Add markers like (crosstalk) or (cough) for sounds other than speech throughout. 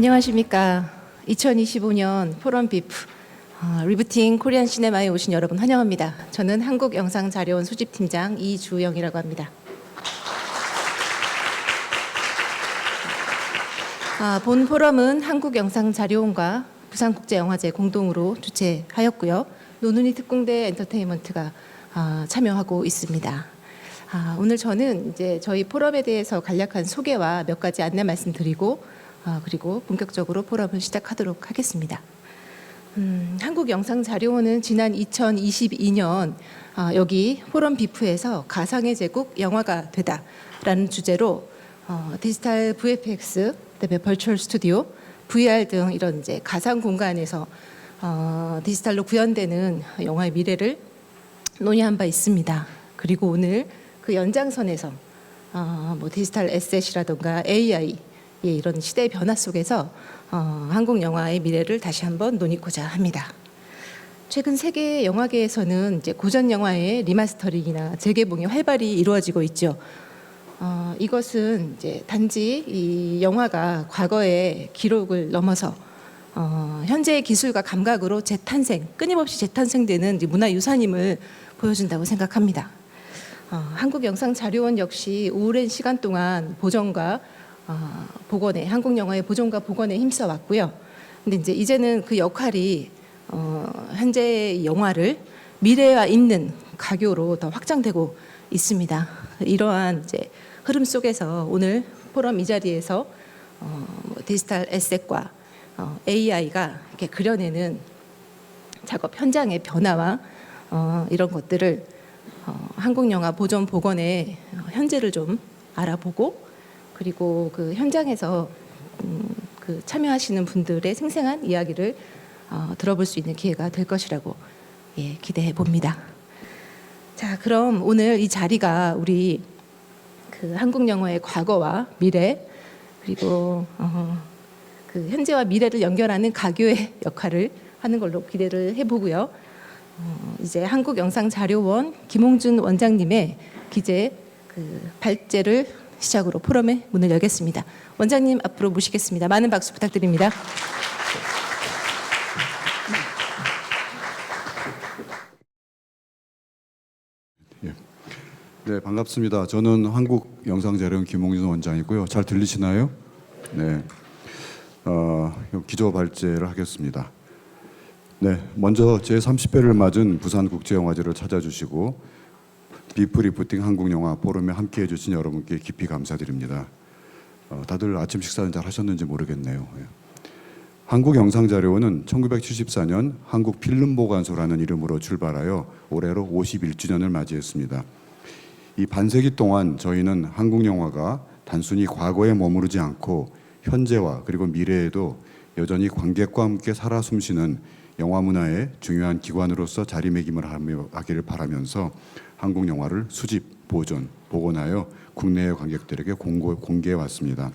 안녕하십니까. 2025년 포럼 비프 어, 리부팅 코리안 시네마에 오신 여러분 환영합니다. 저는 한국 영상 자료원 수집팀장 이주영이라고 합니다. 아, 본 포럼은 한국 영상 자료원과 부산국제영화제 공동으로 주최하였고요. 노눈이 특공대 엔터테인먼트가 아, 참여하고 있습니다. 아, 오늘 저는 이제 저희 포럼에 대해서 간략한 소개와 몇 가지 안내 말씀드리고 아, 그리고 본격적으로 포럼을 시작하도록 하겠습니다. 음, 한국영상자료원은 지난 2022년 아, 여기 포럼 비프에서 가상의 제국 영화가 되다라는 주제로 어, 디지털 VFX, 그다음에 벌추얼 스튜디오, VR 등 이런 이제 가상 공간에서 어, 디지털로 구현되는 영화의 미래를 논의한 바 있습니다. 그리고 오늘 그 연장선에서 어, 뭐 디지털 에셋이라든가 AI 예, 이런 시대의 변화 속에서 어, 한국 영화의 미래를 다시 한번 논의고자 합니다. 최근 세계 영화계에서는 이제 고전 영화의 리마스터링이나 재개봉이 활발히 이루어지고 있죠. 어, 이것은 이제 단지 이 영화가 과거의 기록을 넘어서 어, 현재의 기술과 감각으로 재탄생, 끊임없이 재탄생되는 문화유산임을 보여준다고 생각합니다. 어, 한국영상자료원 역시 오랜 시간 동안 보존과 어, 복원에 한국 영화의 보존과 복원에 힘써 왔고요. 근데 이제 이제는 그 역할이 어, 현재 영화를 미래와 있는 가교로 더 확장되고 있습니다. 이러한 이제 흐름 속에서 오늘 포럼 이 자리에서 어, 뭐 디지털 에셋과 어, AI가 이렇게 그려내는 작업 현장의 변화와 어, 이런 것들을 어, 한국 영화 보존 복원의 현재를 좀 알아보고 그리고 그 현장에서 음, 그 참여하시는 분들의 생생한 이야기를 어, 들어볼 수 있는 기회가 될 것이라고 예, 기대해 봅니다. 자, 그럼 오늘 이 자리가 우리 그 한국 영화의 과거와 미래 그리고 어, 그 현재와 미래를 연결하는 가교의 (laughs) 역할을 하는 걸로 기대를 해보고요. 어, 이제 한국영상자료원 김홍준 원장님의 기재 그 발제를 시작으로 포럼의 문을 열겠습니다. 원장님 앞으로 모시겠습니다. 많은 박수 부탁드립니다. 네, 반갑습니다. 저는 한국 영상자료원 김홍준 원장이고요. 잘 들리시나요? 네. 어, 기조 발제를 하겠습니다. 네, 먼저 제 30회를 맞은 부산 국제영화제를 찾아주시고 비프리프팅 한국영화 포럼에 함께해 주신 여러분께 깊이 감사드립니다. 어, 다들 아침 식사는 잘 하셨는지 모르겠네요. 예. 한국영상자료원은 1974년 한국필름보관소라는 이름으로 출발하여 올해로 51주년을 맞이했습니다. 이 반세기 동안 저희는 한국 영화가 단순히 과거에 머무르지 않고 현재와 그리고 미래에도 여전히 관객과 함께 살아 숨쉬는 영화 문화의 중요한 기관으로서 자리매김을 하기를 바라면서 한국 영화를 수집, 보존, 복원하여 국내의 관객들에게 공고, 공개해 왔습니다.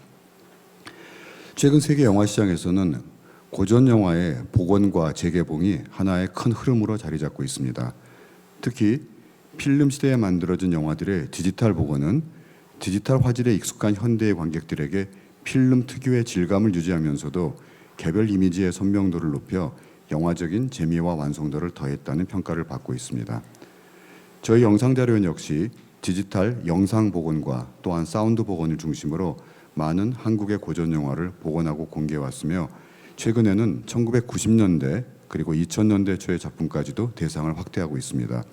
최근 세계 영화 시장에서는 고전 영화의 복원과 재개봉이 하나의 큰 흐름으로 자리 잡고 있습니다. 특히 필름 시대에 만들어진 영화들의 디지털 복원은 디지털 화질에 익숙한 현대의 관객들에게 필름 특유의 질감을 유지하면서도 개별 이미지의 선명도를 높여 영화적인 재미와 완성도를 더했다는 평가를 받고 있습니다. 저희 영상 자료원 역시 디지털 영상 복원과 또한 사운드 복원을 중심으로 많은 한국의 고전 영화를 복원하고 공개해 왔으며 최근에는 1990년대 그리고 2000년대 초의 작품까지도 대상을 확대하고 있습니다.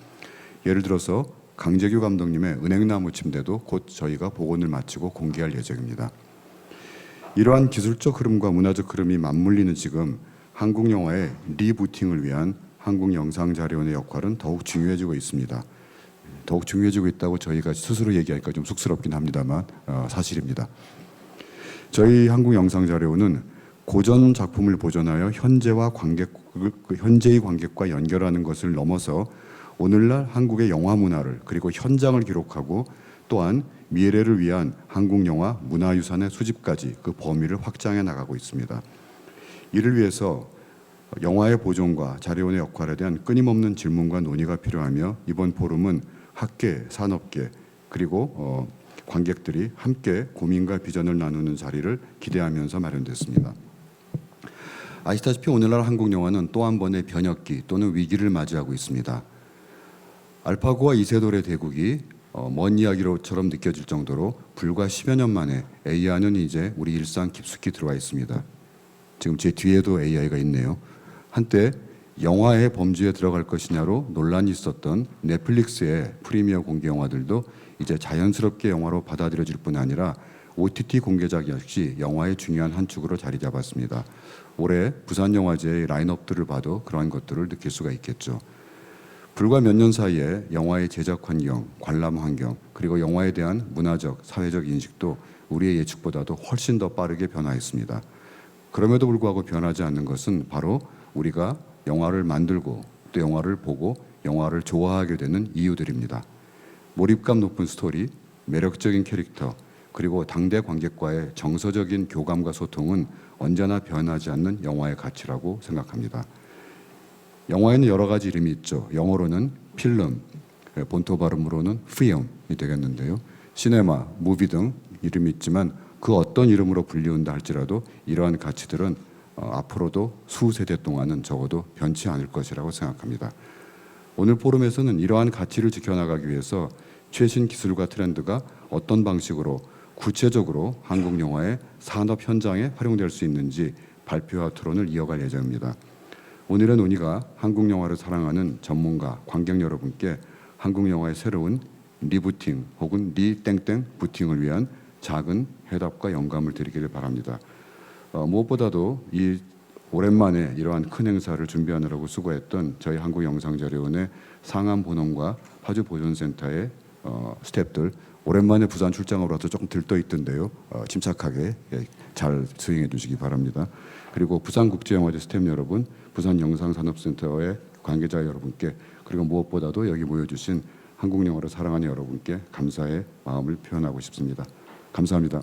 예를 들어서 강재규 감독님의 은행나무 침대도 곧 저희가 복원을 마치고 공개할 예정입니다. 이러한 기술적 흐름과 문화적 흐름이 맞물리는 지금 한국 영화의 리부팅을 위한 한국 영상 자료원의 역할은 더욱 중요해지고 있습니다. 더욱 중요해지고 있다고 저희가 스스로 얘기하니까 좀 쑥스럽긴 합니다만 어, 사실입니다. 저희 한국 영상 자료원은 고전 작품을 보존하여 현재와 관객 그 현재의 관객과 연결하는 것을 넘어서 오늘날 한국의 영화 문화를 그리고 현장을 기록하고 또한 미래를 위한 한국 영화 문화유산의 수집까지 그 범위를 확장해 나가고 있습니다. 이를 위해서 영화의 보존과 자료원의 역할에 대한 끊임없는 질문과 논의가 필요하며 이번 포럼은 학계, 산업계 그리고 어, 관객들이 함께 고민과 비전을 나누는 자리를 기대하면서 마련됐습니다. 아시다시피 오늘날 한국 영화는 또 한 번의 변혁기 또는 위기를 맞이하고 있습니다. 알파고와 이세돌의 대국이 어, 먼 이야기로처럼 느껴질 정도로 불과 10여 년 만에 AI는 이제 우리 일상 깊숙이 들어와 있습니다. 지금 제 뒤에도 AI가 있네요. 한때 영화의 범주에 들어갈 것이냐로 논란이 있었던 넷플릭스의 프리미어 공개 영화들도 이제 자연스럽게 영화로 받아들여질 뿐 아니라 OTT 공개작 역시 영화의 중요한 한 축으로 자리 잡았습니다. 올해 부산 영화제의 라인업들을 봐도 그러한 것들을 느낄 수가 있겠죠. 불과 몇 년 사이에 영화의 제작 환경, 관람 환경, 그리고 영화에 대한 문화적, 사회적 인식도 우리의 예측보다도 훨씬 더 빠르게 변화했습니다. 그럼에도 불구하고 변하지 않는 것은 바로 우리가 영화를 만들고 또 영화를 보고 영화를 좋아하게 되는 이유들입니다. 몰입감 높은 스토리, 매력적인 캐릭터, 그리고 당대 관객과의 정서적인 교감과 소통은 언제나 변하지 않는 영화의 가치라고 생각합니다. 영화에는 여러 가지 이름이 있죠. 영어로는 필름, 예, 본토 발음으로는 film이 되겠는데요. 시네마, 무비 등 이름이 있지만 그 어떤 이름으로 불리운다 할지라도 이러한 가치들은 어, 앞으로도 수세대 동안은 적어도 변치 않을 것이라고 생각합니다. 오늘 포럼에서는 이러한 가치를 지켜나가기 위해서 최신 기술과 트렌드가 어떤 방식으로 구체적으로 한국 영화의 산업 현장에 활용될 수 있는지 발표와 토론을 이어갈 예정입니다. 오늘의 논의가 한국 영화를 사랑하는 전문가, 관객 여러분께 한국 영화의 새로운 리부팅 혹은 리땡땡 부팅을 위한 작은 해답과 영감을 드리기를 바랍니다. 어, 무엇보다도 이 오랜만에 이러한 큰 행사를 준비하느라고 수고했던 저희 한국영상자료원의 상암 본원과 파주 보존센터의 어, 스태프들 오랜만에 부산 출장으로 와서 조금 들떠 있던데요. 어, 침착하게 예, 잘 수행해 주시기 바랍니다. 그리고 부산국제영화제 스태프 여러분, 부산영상산업센터의 관계자 여러분께 그리고 무엇보다도 여기 모여주신 한국 영화를 사랑하는 여러분께 감사의 마음을 표현하고 싶습니다. 감사합니다.